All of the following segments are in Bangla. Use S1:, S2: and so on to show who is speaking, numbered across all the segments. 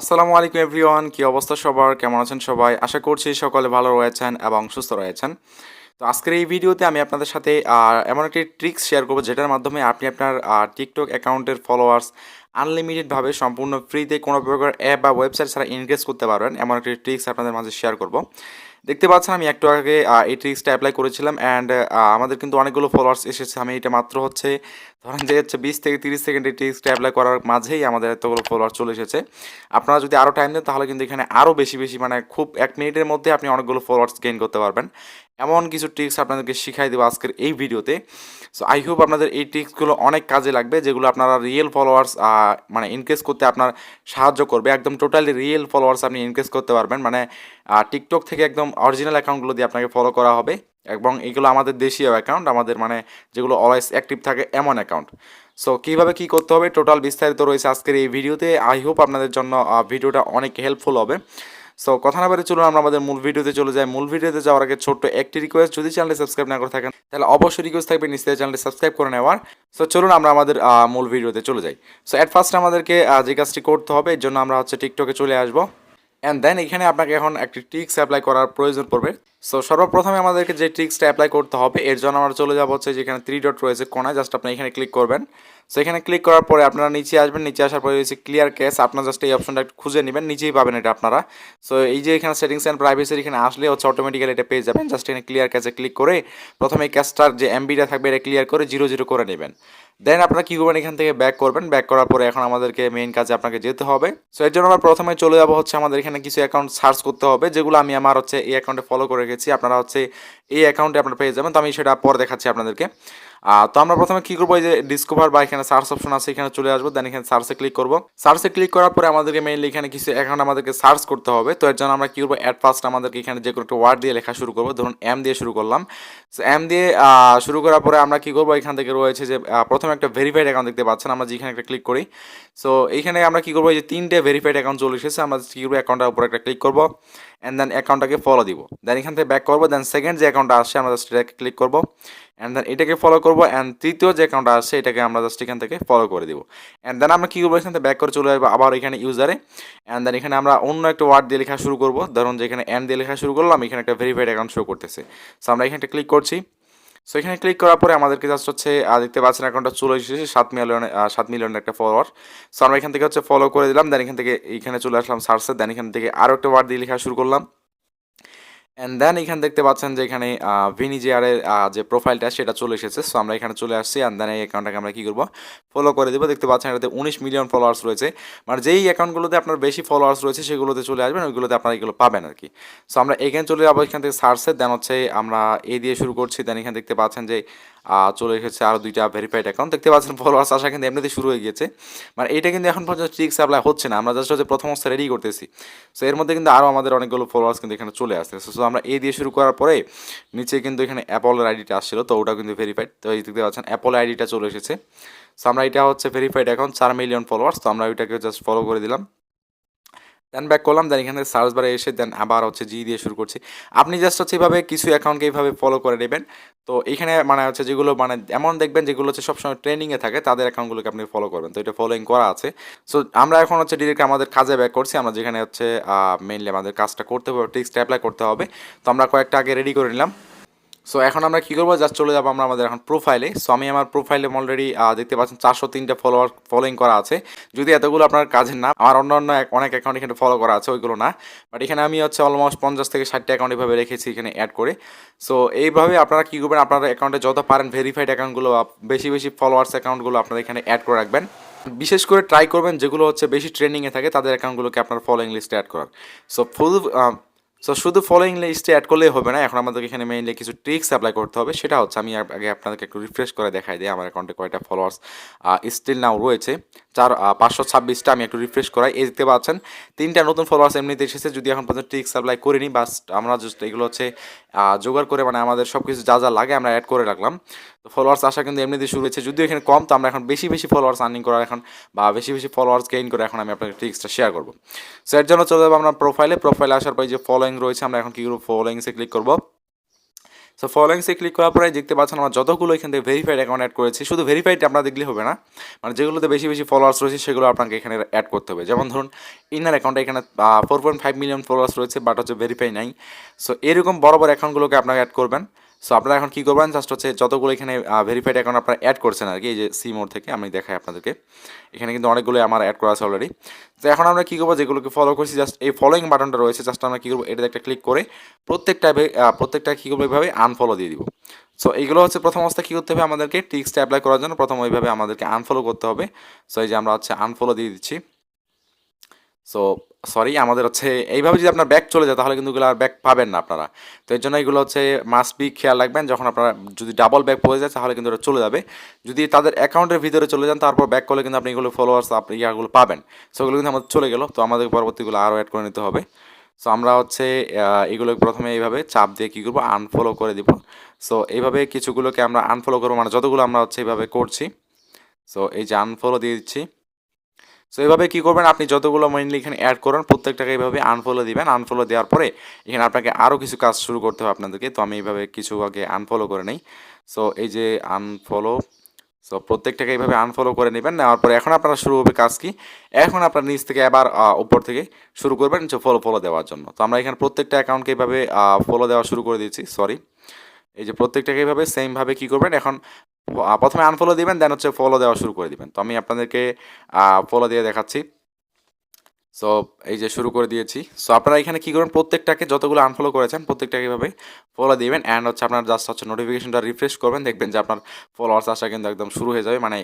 S1: আসসালামু আলাইকুম এভরিওয়ান, কি অবস্থা সবার? কেমন আছেন সবাই? আশা করছি সকলে ভালো রয়েছেন এবং সুস্থ রয়েছেন। তো আজকের এই ভিডিওতে আমি আপনাদের সাথে এমন একটি ট্রিক্স শেয়ার করব যেটার মাধ্যমে আপনি আপনার টিকটক অ্যাকাউন্টের ফলোয়ার্স আনলিমিটেডভাবে সম্পূর্ণ ফ্রিতে কোনো প্রকার অ্যাপ বা ওয়েবসাইট ছাড়া ইনক্রিজ করতে পারবেন। এমন একটি ট্রিক্স আপনাদের মাঝে শেয়ার করব। দেখতে পাচ্ছেন আমি একটু আগে এই ট্রিক্সটা অ্যাপ্লাই করেছিলাম অ্যান্ড আমাদের কিন্তু অনেকগুলো ফলোয়ার্স এসেছে। আমি এটা মাত্র হচ্ছে, ধরেন যে হচ্ছে বিশ থেকে তিরিশ সেকেন্ড এই ট্রিক্সটা অ্যাপ্লাই করার মাঝেই আমাদের এতগুলো ফলোয়ার চলে এসেছে। আপনারা যদি আরও টাইম দেন, তাহলে কিন্তু এখানে আরও বেশি বেশি মানে খুব এক মিনিটের মধ্যে আপনি অনেকগুলো ফলোয়ার্স গেইন করতে পারবেন। এমন কিছু ট্রিক্স আপনাদেরকে শিখাই দেবো আজকের এই ভিডিওতে। সো আই হোপ আপনাদের এই ট্রিক্সগুলো অনেক কাজে লাগবে, যেগুলো আপনারা রিয়েল ফলোয়ার্স মানে ইনক্রিজ করতে আপনার সাহায্য করবে। একদম টোটালি রিয়েল ফলোয়ার্স আপনি ইনক্রিজ করতে পারবেন। মানে টিকটক থেকে একদম অরিজিনাল অ্যাকাউন্টগুলো দিয়ে আপনাকে ফলো করা হবে। এবং এগুলো আমাদের দেশীয় অ্যাকাউন্ট আমাদের মানে যেগুলো অলওয়েজ অ্যাক্টিভ থাকে, এমন অ্যাকাউন্ট সো কীভাবে কী করতে হবে? টোটাল বিস্তারিত রয়েছে আজকের এই ভিডিওতে। আই হোপ আপনাদের জন্য ভিডিওটা অনেক হেল্পফুল হবে। সো কথা না বলে চলুন, আমরা আমাদের মূল ভিডিওতে চলে যাই। মূল ভিডিওতে যাওয়ার আগে ছোট্ট একটি রিকোয়েস্ট যদি চ্যানেলটি সাবস্ক্রাইব না করে থাকেন, তাহলে অবশ্যই রিকোয়েস্ট থাকবে, নিশ্চয়ই চ্যানেলটি সাবস্ক্রাইব করে নেওয়ার। সো চলুন আমরা আমাদের মূল ভিডিওতে চলে যাই। সো অ্যাট ফার্স্ট আমাদেরকে যে কাজটি করতে হবে, এর জন্য আমরা হচ্ছে টিকটকে চলে আসব। অ্যান্ড দেন এখানে আপনাকে এখন একটি ট্রিক্স অ্যাপ্লাই করার প্রয়োজন পড়বে। সো সর্বপ্রথমে আমাদেরকে যে ট্রিক্সটা অ্যাপ্লাই করতে হবে, এর জন্য আমরা চলে যাব হচ্ছে যেখানে থ্রি ডট রয়েছে, কোনায়। জাস্ট আপনি এখানে ক্লিক করবেন। সো এখানে ক্লিক করার পরে আপনারা নিচে আসবেন। নিচে আসার পরে রয়েছে ক্লিয়ার ক্যাশ আপনার জাস্ট এই অপশনটা একটু খুঁজে নেবেন। নিচেই পাবেন এটা আপনারা। সো এই যে এখানে সেটিংস অ্যান্ড প্রাইভেসির এখানে আসলে হচ্ছে অটোমেটিক্যালি এটা পেয়ে যাবেন। জাস্ট এখানে ক্লিয়ার ক্যাশে ক্লিক করে প্রথমে এই ক্যাশটার যে এমবিটা থাকবে, এটা ক্লিয়ার করে জিরো জিরো করে নেবেন। দেন আপনারা কী করবেন? এখান থেকে ব্যাক করবেন। ব্যাক করার পরে এখন আমাদেরকে মেইন কাজে আপনাকে যেতে হবে। সো এর জন্য আমরা প্রথমে চলে যাব হচ্ছে আমাদের এখানে কিছু অ্যাকাউন্ট সার্চ করতে হবে, যেগুলো আমি আমার হচ্ছে এই অ্যাকাউন্টে ফলো করে রেখেছি। আপনারা হচ্ছে এই অ্যাকাউন্টে আপনারা পেয়ে যাবেন। তো আমি সেটা পরে দেখাচ্ছি আপনাদেরকে। তো আমরা প্রথমে কী করব? এই যে ডিসকভার বা এখানে সার্চ অপশন আছে, এখানে চলে আসব দেন এখানে সার্চে ক্লিক করব। সার্চে ক্লিক করার পরে আমাদেরকে মেইনলি এখানে কিছু অ্যাকাউন্ট আমাদেরকে সার্চ করতে হবে। তো এর জন্য আমরা কী করব? অ্যাট ফার্স্ট আমাদেরকে এখানে যে কোনো একটা ওয়ার্ড দিয়ে লেখা শুরু করব। ধরুন এম দিয়ে শুরু করলাম। সো এম দিয়ে শুরু করার পরে আমরা কী করব? এখান থেকে রয়েছে যে প্রথমে একটা ভেরিফাইড অ্যাকাউন্ট দেখতে পাচ্ছেন। আমরা যেখানে একটা ক্লিক করি। সো এইখানে আমরা কী করব? এই যে তিনটে ভেরিফাইড অ্যাকাউন্ট চলে এসেছে। আমরা কী করব? অ্যাকাউন্টের উপর একটা ক্লিক করব। অ্যান্ড দেন অ্যাকাউন্টটাকে ফলো দিব। দেন এখান থেকে ব্যাক করব দেন সেকেন্ড যে অ্যাকাউন্টটা আসছে, আমরা জাস্ট এটাকে ক্লিক করব। অ্যান্ড দেন এটাকে ফলো করব অ্যান্ড তৃতীয় যে অ্যাকাউন্টটা আসছে, এটাকে আমরা জাস্ট এখান থেকে ফলো করে দিব। অ্যান্ড দেন আমরা কী করব, এখান থেকে ব্যাক করে চলে যাব আবার এখানে ইউজারে অ্যান্ড দেন এখানে আমরা অন্য একটা ওয়ার্ড দিয়ে লেখা শুরু করব। ধরুন যে এখানে অ্যান্ড দিয়ে লেখা শুরু করলাম, এখানে একটা ভেরিফাইড অ্যাকাউন্ট শো করতেছে। সো আমরা এখানে ক্লিক করছি। সো এখানে ক্লিক করার পরে আমাদেরকে জাস্ট হচ্ছে দেখতে পাচ্ছেন অ্যাকাউন্টটা চলে এসেছে, সাত মিলিয়ন সাত মিলিয়নের একটা ফলোয়ার সো আমরা এখান থেকে হচ্ছে ফলো করে দিলাম দেন এখান থেকে, এখানে চলে আসলাম সার্চে দেন এখান থেকে আরও একটা ওয়ার্ড দিয়ে লেখা শুরু করলাম। অ্যান্ড দেন এখানে দেখতে পাচ্ছেন যে এখানে ভিনিজিয়ারের যে প্রোফাইলটা সেটা চলে এসেছে। সো আমরা এখানে চলে আসছি অ্যান্ড দেন এই অ্যাকাউন্টটাকে আমরা কী করব? ফলো করে দেবো। দেখতে পাচ্ছেন এটাতে উনিশ মিলিয়ন ফলোয়ার্স রয়েছে। মানে যেই অ্যাকাউন্টগুলোতে আপনার বেশি ফলোয়ার্স রয়েছে, সেগুলোতে চলে আসবেন। ওইগুলোতে আপনারা এগুলো পাবেন আর কি। সো আমরা এখানে চলে যাব এখান থেকে সার্চে দেন হচ্ছে আমরা এ দিয়ে শুরু করছি। দেন এখানে দেখতে পাচ্ছেন যে চলে এসেছে আরও দুইটা ভেরিফাইড অ্যাকাউন্ট দেখতে পাচ্ছেন ফলোয়ার্স আসা কিন্তু এমনিতে শুরু হয়ে গিয়েছে। মানে এটা কিন্তু এখন পর্যন্ত ট্রিক্স অ্যাপ্লাই হচ্ছে না। আমরা জাস্ট হচ্ছে প্রথম অবস্থা রেডি করতেছি। সো এর মধ্যে কিন্তু আরও আমাদের অনেকগুলো ফলোয়ার্স কিন্তু এখানে চলে আসছে। সো আমরা এই দিয়ে শুরু করার পরে নিচে কিন্তু এখানে অ্যাপলের আইডিটা আসছিল। তো ওটা কিন্তু ভেরিফাইড তো এই দেখতে পাচ্ছেন অ্যাপল আইডিটা চলে এসেছে। সো আমরা এটা হচ্ছে ভেরিফাইড অ্যাকাউন্ট চার মিলিয়ন ফলোয়ার্স তো আমরা ওইটাকে জাস্ট ফলো করে দিলাম। দেন ব্যাক করলাম দেন এখানে সার্চ বারে এসে দেন আবার হচ্ছে জি দিয়ে শুরু করছি। আপনি জাস্ট হচ্ছে এইভাবে কিছু অ্যাকাউন্টকে এইভাবে ফলো করে নেবেন। তো এখানে মানে হচ্ছে যেগুলো মানে এমন দেখবেন যেগুলো হচ্ছে সবসময় ট্রেনিংয়ে থাকে, তাদের অ্যাকাউন্টগুলোকে আপনি ফলো করবেন। তো এটা ফলোইং করা আছে। সো আমরা এখন হচ্ছে ডিরেক্ট আমাদের কাজে ব্যাক করছি। আমরা যেখানে হচ্ছে মেইনলি আমাদের কাজটা করতে হবে ট্রিক্সটা অ্যাপ্লাই করতে হবে। তো আমরা কয়েকটা আগে রেডি করে নিলাম। সো এখন আমরা কী করব? জাস্ট চলে যাব আমরা আমাদের এখন প্রোফাইলে সো আমি আমার প্রোফাইলে অলরেডি দেখতে পাচ্ছেন চারশো তিনটে ফলোয়ার ফলোইং করা আছে। যদি এতগুলো আপনার কাজের না আমার অন্য অন্য এক- অনেক অ্যাকাউন্ট এখানে ফলো করা আছে, ওইগুলো না। বাট এখানে আমি হচ্ছে অলমোস্ট পঞ্চাশ থেকে ষাটটা অ্যাকাউন্ট এভাবে রেখেছি এখানে অ্যাড করে। সো এইভাবে আপনারা কী করবেন? আপনার অ্যাকাউন্টে যত পারেন ভেরিফাইড অ্যাকাউন্টগুলো বেশি বেশি ফলোয়ার্স অ্যাকাউন্টগুলো আপনারা এখানে অ্যাড করে রাখবেন। বিশেষ করে ট্রাই করবেন যেগুলো হচ্ছে বেশি ট্রেন্ডিংয়ে থাকে, তাদের অ্যাকাউন্টগুলোকে আপনার ফলোইং লিস্টে অ্যাড করার। সো ফুল সো শুধু ফলোইং লিস্টে অ্যাড করলেই হবে না, এখন আমাদেরকে এখানে মেইনলি কিছু ট্রিক্স অ্যাপ্লাই করতে হবে, সেটা হচ্ছে আমি আগে আপনাদেরকে একটু রিফ্রেশ করে দেখাই দিই, আমার অ্যাকাউন্টে কয়টা ফলোয়ার্স স্টিল নাও রয়েছে। চার পাঁচশো ছাব্বিশটা আমি একটু রিফ্রেশ করাই, এই দেখতে পাচ্ছেন, তিনটা নতুন ফলোয়ার্স এমনিতে এসেছে, যদি এখন পর্যন্ত ট্রিক্স অ্যাপ্লাই করিনি বাস আমরা জাস্ট এগুলো হচ্ছে জোগাড় করে মানে আমাদের সব কিছু যা যা লাগে আমরা অ্যাড করে রাখলাম। তো ফলোয়ার্স আসা কিন্তু এমনিতে শুরু হয়েছে। যদিও এখানে কম, তো আমরা এখন বেশি বেশি ফলোয়ার্স আর্নিং করার এখন বা বেশি বেশি ফলোয়ার্স গেইন করে এখন আমি আপনাকে ট্রিক্সটা শেয়ার করব। সো এর জন্য চলে যাব আমরা প্রোফাইলে প্রোফাইলে আসার পর যে ফলোয়িং রয়েছে, আমরা এখন কী করব? ফলোয়িংসে ক্লিক করব। সো ফলোয়িংসে ক্লিক করার পরে দেখতে পাচ্ছেন আমরা যতগুলো এখান থেকে ভেরিফাইড অ্যাকাউন্ট অ্যাড করেছি, শুধু ভেরিফাইড আপনারা দেখলে হবে না মানে যেগুলোতে বেশি বেশি ফলোয়ার্স রয়েছে, সেগুলো আপনাকে এখানে অ্যাড করতে হবে। যেমন ধরুন, ইনার অ্যাকাউন্টে এখানে four point five million followers রয়েছে বাট হচ্ছে ভেরিফাই নাই। সো এরকম বড় বড় অ্যাকাউন্টগুলোকে আপনাকে অ্যাড করবেন। সো আপনারা এখন কী করবেন? জাস্ট হচ্ছে যতগুলো এখানে ভেরিফাইড অ্যাকাউন্ট আপনারা অ্যাড করছেন আর কি, এই যে সি মোড থেকে আমি দেখাই আপনাদেরকে। এখানে কিন্তু অনেকগুলো আমার অ্যাড করা আছে অলরেডি তো এখন আমরা কী করব? যেগুলোকে ফলো করছি জাস্ট এই ফলোয়িং বাটনটা রয়েছে জাস্ট আমরা কী করব? এটাতে একটা ক্লিক করে প্রত্যেকটা প্রত্যেকটা কী করব এইভাবে আনফলো দিয়ে দিব। সো এইগুলো হচ্ছে প্রথম অবস্থা কী করতে হবে আমাদেরকে? টিক্সটা অ্যাপ্লাই করার জন্য প্রথম ওইভাবে আমাদেরকে আনফলো করতে হবে। সো এই যে আমরা হচ্ছে আনফলো দিয়ে দিচ্ছি। সো সরি আমাদের হচ্ছে এইভাবে যদি আপনার ব্যাক চলে যায়, তাহলে কিন্তু এগুলো আর ব্যাক পাবেন না আপনারা। তো এর জন্য এগুলো হচ্ছে মাস্ট বি খেয়াল রাখবেন, যখন আপনারা যদি ডাবল ব্যাক পড়ে যায়, তাহলে কিন্তু ওটা চলে যাবে। যদি তাদের অ্যাকাউন্টের ভিতরে চলে যান, তারপর ব্যাক করলে কিন্তু আপনি এগুলো ফলোয়ার্স আপনি ইয়াগুলো পাবেন। সো ওগুলো কিন্তু আমাদের চলে গেলো। তো আমাদের পরবর্তীগুলো আরও অ্যাড করে নিতে হবে। সো আমরা হচ্ছে এগুলো প্রথমে এইভাবে চাপ দিয়ে কী করব? আনফলো করে দিব। সো এইভাবে কিছুগুলোকে আমরা আনফলো করব মানে যতগুলো আমরা হচ্ছে এইভাবে করছি। সো এই যে আনফলো দিয়ে দিচ্ছি। সো এভাবে কী করবেন? আপনি যতগুলো মেইনলি এখানে অ্যাড করেন প্রত্যেকটাকে এইভাবে আনফলো দিবেন। আনফলো দেওয়ার পরে এখানে আপনাকে আরও কিছু কাজ শুরু করতে হবে আপনাদেরকে। তো আমি এইভাবে কিছু আগে আনফলো করে নেই। সো এই যে আনফলো সো প্রত্যেকটাকে এইভাবে আনফলো করে নেবেন। নেওয়ার পরে এখন আপনারা শুরু হবে কাজ কি? এখন আপনার নিচ থেকে আবার উপর থেকে শুরু করবেন যে ফলো ফলো দেওয়ার জন্য। তো আমরা এখানে প্রত্যেকটা অ্যাকাউন্টকে এইভাবে ফলো দেওয়া শুরু করে দিয়েছি। সরি এই যে প্রত্যেকটাকে এইভাবে সেমভাবে কী করবেন? এখন প্রথমে আনফলো দিবেন দেন হচ্ছে ফলো দেওয়া শুরু করে দিবেন। তো আমি আপনাদেরকে ফলো দিয়ে দেখাচ্ছি। সো এই যে শুরু করে দিয়েছি। সো আপনারা এখানে কী করবেন? প্রত্যেকটাকে যতগুলো আনফলো করেছেন, প্রত্যেকটাকে এভাবে ফলো দিবেন অ্যান্ড হচ্ছে আপনার জাস্ট হচ্ছে নোটিফিকেশনটা রিফ্রেশ করবেন, দেখবেন যে আপনার ফলোয়ার্স আসা কিন্তু একদম শুরু হয়ে যাবে মানে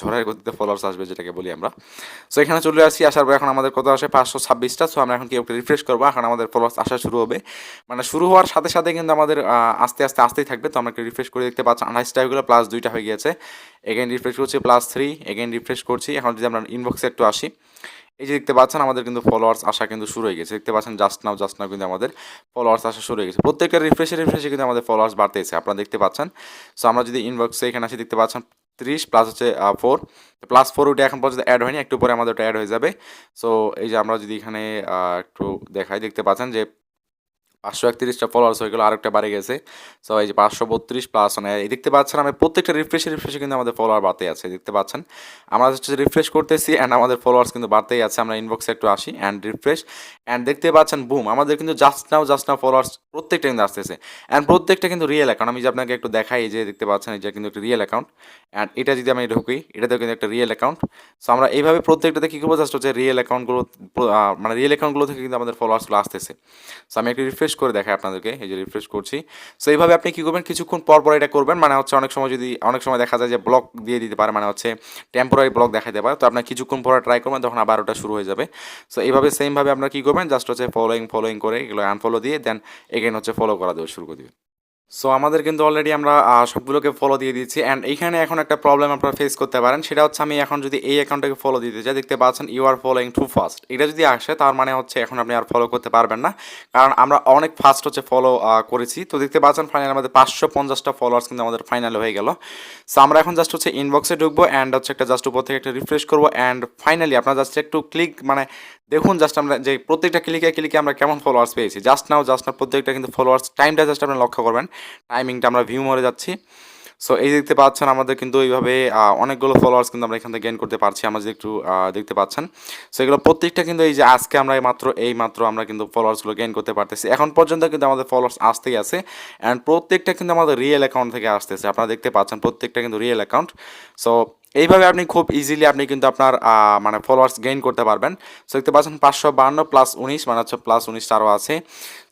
S1: ঝড়ের গতিতে ফলোয়ার্স আসবে যেটাকে বলি আমরা। সো এখানে চলে আসি, আসার পর এখন আমাদের কত আসে? পাঁচশো ছাব্বিশটা। সো আমরা এখন কি রিফ্রেশ করব? এখন আমাদের ফলোয়ার্স আসা শুরু হবে। মানে শুরু হওয়ার সাথে সাথে কিন্তু আমাদের আস্তে আস্তে আসতেই থাকবে। তো আমরা রিফ্রেশ করে দেখতে পাচ্ছি আঠাশটা হয়ে প্লাস দুইটা হয়ে গিয়েছে। এগেন রিফ্রেশ করছি প্লাস থ্রি এগেন রিফ্রেশ করছি। এখন যদি আমরা ইনবক্সে একটু আসি এই যে দেখতে পাচ্ছেন, আমাদের কিন্তু ফলোয়ার্স আসা কিন্তু শুরু হয়ে গেছে। দেখতে পাচ্ছেন জাস্ট নাও জাস্ট নাও কিন্তু আমাদের ফলোয়ার্স আসা শুরু হয়ে গেছে। প্রত্যেকের রিফ্রেশে রিফ্রেশে কিন্তু আমাদের ফলোয়ার্স বাড়তেছে। আপনারা দেখতে পাচ্ছেন। সো আমরা যদি ইনবক্সে এখানে আসি, দেখতে পাচ্ছেন, ত্রিশ প্লাস হচ্ছে ফোর প্লাস ফোর ওইটা এখন পর্যন্ত অ্যাড হয়নি, একটু পরে আমাদের ওটা অ্যাড হয়ে যাবে। সো এই যে আমরা যদি এখানে একটু দেখাই, দেখতে পাচ্ছেন যে পাঁচশো একত্রিশটা ফলোয়ার্স হয়ে গেলো, আরেকটা বাড়ে গেছে। সো এই যে পাঁচশো বত্রিশ প্লাস মানে দেখতে পাচ্ছেন আমি প্রত্যেকটা রিফ্রেশে রিফ্রেশে কিন্তু আমাদের ফলোয়ার বাড়তে আছে, দেখতে পাচ্ছেন। আমরা হচ্ছে রিফ্রেশ করতেছি অ্যান্ড আমাদের ফলোয়ার্স কিন্তু বাড়তেই আছে। আমরা ইনবক্সে একটু আসি অ্যান্ড রিফ্রেশ অ্যান্ড দেখতে পাচ্ছেন বুম আমাদের কিন্তু just now just now followers প্রত্যেকটা কিন্তু আসতেছে। অ্যান্ড প্রত্যেকটা কিন্তু রিয়েল অ্যাকাউন্ট আমি যে আপনাকে একটু দেখাই যে দেখতে পাচ্ছেন যে কিন্তু একটা রিয়েল অ্যাকাউন্ট অ্যান্ড এটা যদি আমি ঢুকি, এটাতেও কিন্তু একটা রিয়েল অ্যাকাউন্ট সো আমরা এইভাবে প্রত্যেকটাতে কী করব? জাস্ট হচ্ছে রিয়েল অ্যাকাউন্টগুলো মানে রিয়েল অ্যাকাউন্টগুলো থেকে কিন্তু আমাদের ফলোয়ার্সগুলো আসতেছে। সো আমি একটু রিফ্রেশ করে দেখাই আপনাদেরকে, এই যে রিফ্রেশ করছি। সো এইভাবে আপনি কী করবেন? কিছুক্ষণ পর পর এটা করবেন মানে হচ্ছে অনেক সময় যদি, অনেক সময় দেখা যায় যে ব্লক দিয়ে দিতে পারে মানে হচ্ছে টেম্পোরারি ব্লক দেখাতে পারে। তো আপনার কিছুক্ষণ পরে ট্রাই করবেন, তখন আবার ওটা শুরু হয়ে যাবে। সো এইভাবে সেমভাবে আপনারা কী করবেন? জাস্ট হচ্ছে ফলোয়িং ফলোয়িং করে এগুলো আনফলো দিয়ে দেন এগেন হচ্ছে ফলো করা দেওয়া শুরু করে দিবেন। সো আমাদের কিন্তু অলরেডি আমরা সবগুলোকে ফলো দিয়ে দিচ্ছি অ্যান্ড এইখানে এখন একটা প্রবলেম আপনারা ফেস করতে পারেন, সেটা হচ্ছে আমি এখন যদি এই অ্যাকাউন্টটাকে ফলো দিতে চাই, দেখতে পাচ্ছেন you are following too fast এটা যদি আসে, তার মানে হচ্ছে এখন আপনি আর ফলো করতে পারবেন না, কারণ আমরা অনেক ফাস্ট হচ্ছে ফলো করেছি। তো দেখতে পাচ্ছেন ফাইনাল আমাদের পাঁচশো পঞ্চাশটা ফলোয়ার্স কিন্তু আমাদের ফাইনাল হয়ে গেল। সো আমরা এখন জাস্ট হচ্ছে ইনবক্সে ঢুকবো অ্যান্ড হচ্ছে একটা জাস্ট উপর থেকে একটা রিফ্রেশ করব অ্যান্ড ফাইনালি আপনার জাস্ট একটু ক্লিক মানে দেখুন জাস্ট আমরা যে প্রত্যেকটা ক্লিকে ক্লিকে আমরা কেমন ফলোয়ার্স পেয়েছি। জাস্ট নাও জাস্ট না প্রত্যেকটা কিন্তু ফলোয়ার্স টাইমটা জাস্ট আপনি লক্ষ্য করবেন। টাইমিংটা আমরা ভিউ মরে যাচ্ছি। সো এই দেখতে পাচ্ছেন, আমাদের কিন্তু এইভাবে অনেকগুলো ফলোয়ার্স কিন্তু আমরা এখান থেকে গেইন করতে পারছি, আমরা একটু দেখতে পাচ্ছেন। সো এগুলো প্রত্যেকটা কিন্তু এই যে আজকে আমরা মাত্র এই মাত্র আমরা কিন্তু ফলোয়ার্সগুলো গেইন করতে পারতেছি। এখন পর্যন্ত কিন্তু আমাদের ফলোয়ার্স আসতেই আছে অ্যান্ড প্রত্যেকটা কিন্তু আমাদের রিয়েল অ্যাকাউন্ট থেকে আসতেছে। আপনারা দেখতে পাচ্ছেন, প্রত্যেকটা কিন্তু রিয়েল অ্যাকাউন্ট সো এইভাবে আপনি খুব ইজিলি আপনি কিন্তু আপনার মানে ফলোয়ার্স গেইন করতে পারবেন। সো দেখতে পাচ্ছেন পাঁচশো বান্ন প্লাস উনিশ মানে হচ্ছে প্লাস উনিশ আরও আছে।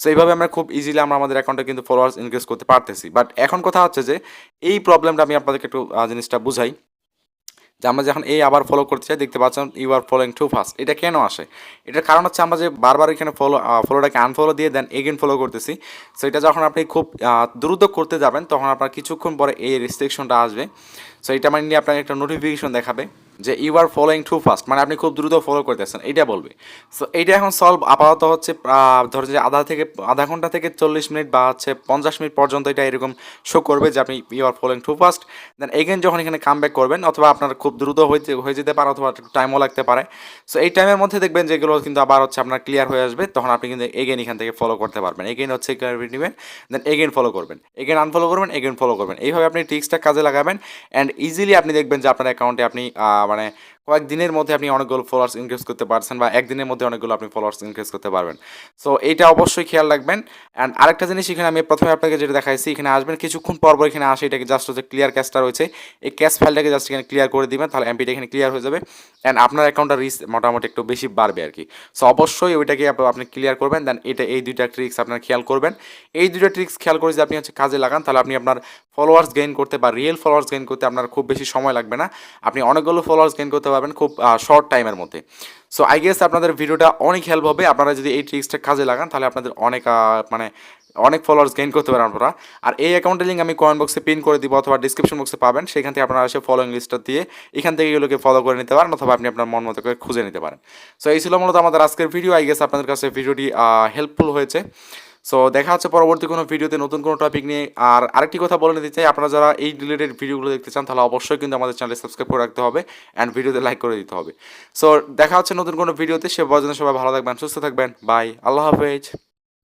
S1: সো এইভাবে আমরা খুব ইজিলি আমরা আমাদের অ্যাকাউন্টে কিন্তু ফলোয়ার্স ইনক্রিজ করতে পারতেছি। বাট এখন কথা হচ্ছে যে, এই প্রবলেমটা আমি আপনাদেরকে একটু জিনিসটা বুঝাই। যে আমরা যখন এই আবার ফলো করতে চাই, দেখতে পাচ্ছেন you are following too fast এটা কেন আসে? এটার কারণ হচ্ছে আমরা যে বারবার এখানে ফলো ফলোটাকে আনফলো দিয়ে দেন এগেন ফলো করতেছি সো এটা যখন আপনি খুব দ্রুত করতে যাবেন, তখন আপনার কিছুক্ষণ পরে এই রেস্ট্রিকশনটা আসবে। সো এটা মানে আপনাকে একটা নোটিফিকেশন দেখাবে। যে you are following too fast মানে আপনি খুব দ্রুত ফলো করতেছেন, এইটা বলবে। সো এইটা এখন সলভ আপাতত হচ্ছে ধরো যে আধা থেকে, আধা ঘণ্টা থেকে চল্লিশ মিনিট বা হচ্ছে পঞ্চাশ মিনিট পর্যন্ত এটা এরকম শো করবে যে আপনি you are following to first then again যখন এখানে কাম ব্যাক করবেন, অথবা আপনার খুব দ্রুত হইতে, হয়ে যেতে পারে অথবা টাইমও লাগতে পারে। সো এই টাইমের মধ্যে দেখবেন যেগুলো কিন্তু আবার হচ্ছে আপনার ক্লিয়ার হয়ে আসবে, তখন আপনি কিন্তু এগেন এখান থেকে ফলো করতে পারবেন। এগেন হচ্ছে নেবেন? দেন এগেন ফলো করবেন। এগেন আনফলো করবেন এগেন ফলো করবেন। এইভাবে আপনি ট্রিক্সটা কাজে লাগাবেন অ্যান্ড ইজিলি আপনি দেখবেন যে আপনার অ্যাকাউন্টে আপনি আহ, মানে কয়েকদিনের মধ্যে আপনি অনেকগুলো ফলোয়ার্স ইনক্রিজ করতে পারছেন বা একদিনের মধ্যে অনেকগুলো আপনি ফলোয়ার্স ইনক্রিজ করতে পারবেন। সো এইটা অবশ্যই খেয়াল রাখবেন। অ্যান্ড আরেকটা জিনিস এখানে আমি প্রথমে আপনাকে যেটা দেখাইছি, এখানে আসবেন, কিছুক্ষণ পর পর এখানে আসে, এটাকে জাস্ট হচ্ছে ক্লিয়ার ক্যাশটা রয়েছে। এই ক্যাশ ফাইলটাকে জাস্ট এখানে ক্লিয়ার করে দিবেন, তাহলে এমপিটা এখানে ক্লিয়ার হয়ে যাবে। অ্যান্ড আপনার অ্যাকাউন্টটা রিস্ক মোটামুটি একটু বেশি বাড়বে আর কি। সো অবশ্যই ওইটাকে আপনি ক্লিয়ার করবেন দেন এটা এই দুইটা ট্রিক্স আপনার খেয়াল করবেন। এই দুইটা ট্রিক্স খেয়াল করে যদি আপনি হচ্ছে কাজে লাগান, তাহলে আপনি আপনার ফলোয়ার্স গেইন করতে বা রিয়েল ফলোয়ার্স গেইন করতে আপনার খুব বেশি সময় লাগবে না। আপনি অনেকগুলো ফলোয়ার্স গেইন করতে পারবেন খুব শর্ট টাইমের মধ্যে। সো আই গেস আপনাদের ভিডিওটা অনেক হেল্প হবে। আপনারা যদি এই ট্রিক্সটা কাজে লাগান, তাহলে আপনাদের অনেক মানে অনেক ফলোয়ার্স গেইন করতে পারেন আপনারা। আর এই অ্যাকাউন্টের লিঙ্ক আমি কমেন্ট বক্সে পিন করে দিব অথবা ডিসক্রিপশন বক্সে পাবেন। সেখান থেকে আপনারা এসে ফলোইং লিস্টটা দিয়ে এখান থেকে এগুলোকে ফলো করে নিতে পারেন অথবা আপনি আপনার মন মতো করে খুঁজে নিতে পারেন। সো এই ছিল মূলত আমাদের আজকের ভিডিও আই গেস আপনাদের কাছে ভিডিওটি হেল্পফুল হয়েছে। সো দেখা হচ্ছে পরবর্তী কোনো ভিডিওতে নতুন কোনো টপিক নিয়ে। আর আরেকটি কথা বলে নিতে চাই, আপনারা যারা এই রিলেটেড ভিডিওগুলো দেখতে চান, তাহলে অবশ্যই কিন্তু আমাদের চ্যানেলে সাবস্ক্রাইব করে রাখতে হবে অ্যান্ড ভিডিওতে লাইক করে দিতে হবে। সো দেখা হচ্ছে নতুন কোনো ভিডিওতে, সে পর্যন্ত সবাই ভালো থাকবেন, সুস্থ থাকবেন বাই আল্লাহ হাফেজ।